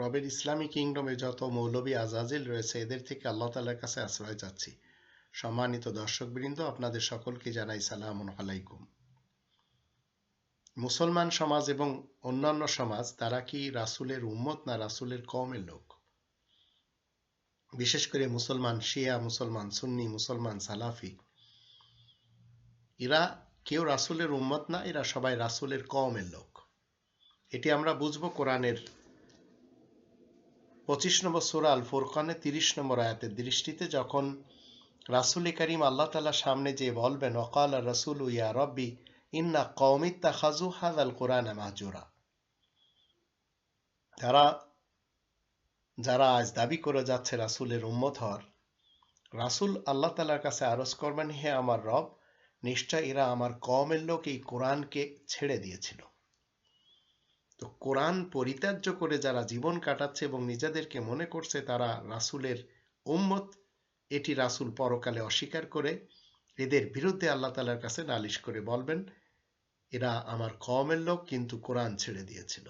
রবের ইসলামী কিংডমে যত মৌলবী আজাজিল রয়েছে, এদের থেকে আল্লাহ তালার কাছে আশ্রয় চাচ্ছি সম্মানিত দর্শকবৃন্দ, আপনাদের সকলকে জানাই সালাম আলাইকুম। মুসলমান সমাজ এবং অন্যান্য সমাজ, তারা কি রাসুলের উম্মত না রাসুলের কমের লোক? বিশেষ করে মুসলমান শিয়া, মুসলমান সুন্নি, মুসলমান সালাফি, এরা কেউ রাসুলের উম্মত না, এরা সবাই রাসুলের কমের লোক। এটি আমরা বুঝব কোরআনের পঁচিশ নম্বর সোরা আল ফোরকানে তিরিশ নম্বর আয়াতের দৃষ্টিতে যখন রাসুল করিম আল্লাহ তালা সামনে যে বলবেন অকাল রসুল ইয়া রব্বি, ইন্না কৌমিত্তা খাজু হাদ আল কোরআন মাহজুরা তারা, যারা আজ দাবি করে যাচ্ছে রাসুলের উম্মত হওয়ার, রাসুল আল্লাহ তালার কাছে আরজ করবেন, হে আমার রব, নিশ্চয় এরা আমার কমের লোক এই কোরআনকে ছেড়ে দিয়েছিল। তো কোরআন পরিত্যাজ্য করে যারা জীবন কাটাচ্ছে এবং নিজেদেরকে মনে করছে তারা রাসুলের উম্মত, এটি রাসুল পরকালে অস্বীকার করে, এদের বিরুদ্ধে আল্লাহ তালার কাছে নালিশ করে বলবেন, এরা আমার কমের লোক, কিন্তু কোরআন ছেড়ে দিয়েছিল।